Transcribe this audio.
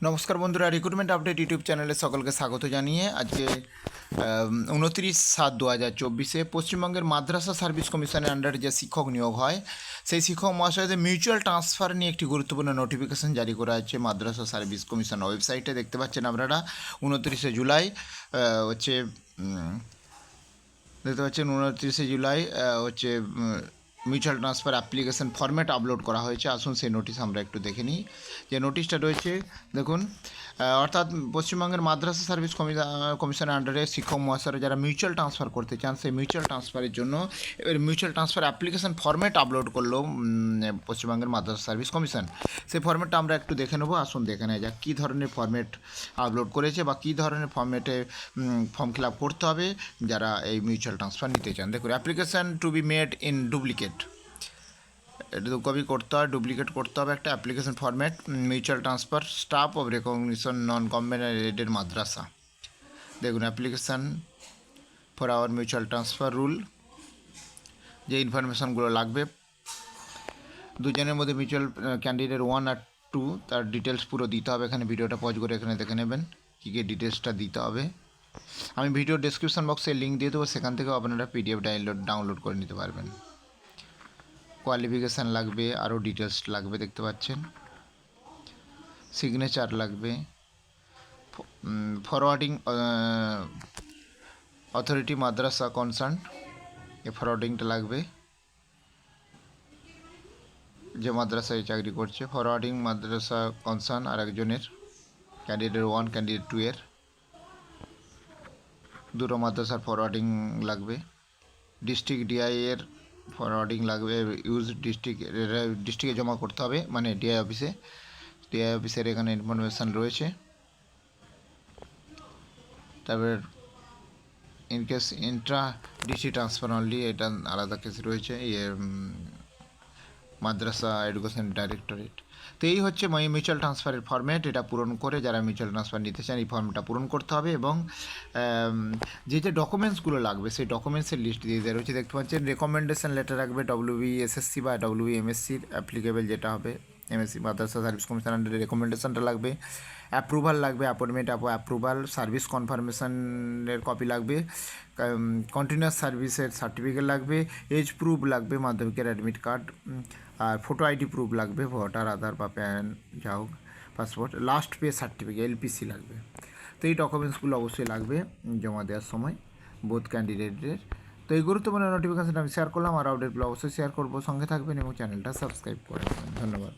নমস্কার বন্ধুরা recruitment update YouTube চ্যানেলে সকলকে স্বাগত জানিয়ে আজকে উনত্রিশ সাত দু হাজার চব্বিশে পশ্চিমবঙ্গের মাদ্রাসা সার্ভিস কমিশনের আন্ডারে যে শিক্ষক নিয়োগ হয়, সেই শিক্ষক মহাশয়দের মিউচুয়াল ট্রান্সফার নিয়ে একটি গুরুত্বপূর্ণ নোটিফিকেশন জারি করা হচ্ছে মাদ্রাসা সার্ভিস কমিশন ওয়েবসাইটে দেখতে পাচ্ছেন আপনারা, উনত্রিশে জুলাই হচ্ছে দেখতে পাচ্ছেন উনত্রিশে জুলাই হচ্ছে mutual transfer application format upload করা হয়েছে। আসুন সেই নোটিশ আমরা একটু দেখে নিই। যে নোটিশটা রয়েছে, দেখুন অর্থাৎ পশ্চিমবঙ্গের মাদ্রাসা সার্ভিস কমিশনের আন্ডারে শিক্ষক মহাশয়রা যারা মিউচুয়াল ট্রান্সফার করতে চান, সেই মিউচুয়াল ট্রান্সফারের জন্য এবার mutual transfer application format upload করল পশ্চিমবঙ্গের মাদ্রাসা সার্ভিস কমিশন সেই ফরম্যাটটা আমরা একটু দেখে নেব। আসুন দেখে নেওয়া যাক কী ধরনের ফরম্যাট আপলোড করেছে বা কী ধরনের ফরম্যাটে ফর্ম ফিল আপ করতে হবে যারা এই মিউচুয়াল ট্রান্সফার নিতে চান। দেখুন application to be made in duplicate copy করতে হয় ডুপ্লিকেট করতে হবে একটা application format mutual transfer staff of recognition non combinated মাদ্রাসা দেখুন application for our mutual transfer rule যে ইনফরমেশানগুলো লাগবে। দুজনের মধ্যে মিউচুয়াল ক্যান্ডিডেট ওয়ান আর টু তার ডিটেলস পুরো দিতে হবে এখানে, ভিডিওটা পজ করে এখানে দেখে নেবেন, কী কী ডিটেলসটা দিতে হবে। আমি ভিডিও ডেসক্রিপশন বক্সে লিঙ্ক দিয়ে দেবো, সেখান থেকেও আপনারা পিডিএফ ডাউনলোড ডাউনলোড করে নিতে পারবেন। কোয়ালিফিকেশান লাগবে, আরও ডিটেলস লাগবে, দেখতে পাচ্ছেন। সিগনেচার লাগবে। ফরওয়ার্ডিং অথরিটি মাদ্রাসা কনসার্ন এ ফরওয়ার্ডিংটা লাগবে। যে মাদ্রাসায় চাকরি করছে ফরওয়ার্ডিং মাদ্রাসা কনসার্ন আর একজনের ক্যান্ডিডেট ওয়ান ক্যান্ডিডেট টু এর। দুটো মাদ্রাসার ফরওয়ার্ডিং লাগবে। ডিস্ট্রিক্ট ডিআই এর ফরওয়ার্ডিং লাগবে ইউজ ডিস্ট্রিক্ট ডিস্ট্রিক্টে জমা করতে হবে মানে ডিআই অফিসে ডিআই অফিসের এখানে ইনফরমেশান রয়েছে। তারপরে in case intra DC transfer only এটা আলাদা কেস রয়েছে ইয়ে মাদ্রাসা এডুকেশন ডাইরেক্টরেট। তো এই হচ্ছে মিউচুয়াল ট্রান্সফারের ফর্ম্যাট, এটা পূরণ করে যারা মিউচুয়াল ট্রান্সফার নিতে চান, এই ফর্মটা পূরণ করতে হবে এবং যে যে ডকুমেন্টসগুলো লাগবে, সেই ডকুমেন্টসের লিস্ট দিয়ে দেওয়া রয়েছে। দেখতে পাচ্ছেন রেকমেন্ডেশন লেটার রাখবে ডব্লিউবি এসএসসি বা ডব্লিউবি এমএসসির অ্যাপ্লিকেবল যেটা হবে। এমএসসি মাদ্রাসা সার্ভিস কমিশন আন্ডারে রেকমেন্ডেশনটা লাগবে। অ্যাপ্রুভাল লাগবে অ্যাপয়েন্টমেন্ট অ্যাপ্রুভাল সার্ভিস কনফার্মেশনের কপি লাগবে। কন্টিনিউয়াস সার্ভিসের সার্টিফিকেট লাগবে। এজ প্রুফ লাগবে, মাধ্যমিকের অ্যাডমিট কার্ড আর ফটো আইডি প্রুফ লাগবে ভোটার আধার বা প্যান যা হোক passport last pay certificate LPC লাগবে। তো এই ডকুমেন্টসগুলো অবশ্যই লাগবে, জমা দেওয়ার সময় বোথ ক্যান্ডিডেটের তো এই গুরুত্বপূর্ণ নোটিফিকেশন আমি শেয়ার করলাম, আর আপডেটগুলো অবশ্যই শেয়ার করব। সঙ্গে থাকবেন এবং চ্যানেলটা সাবস্ক্রাইব করে ধন্যবাদ।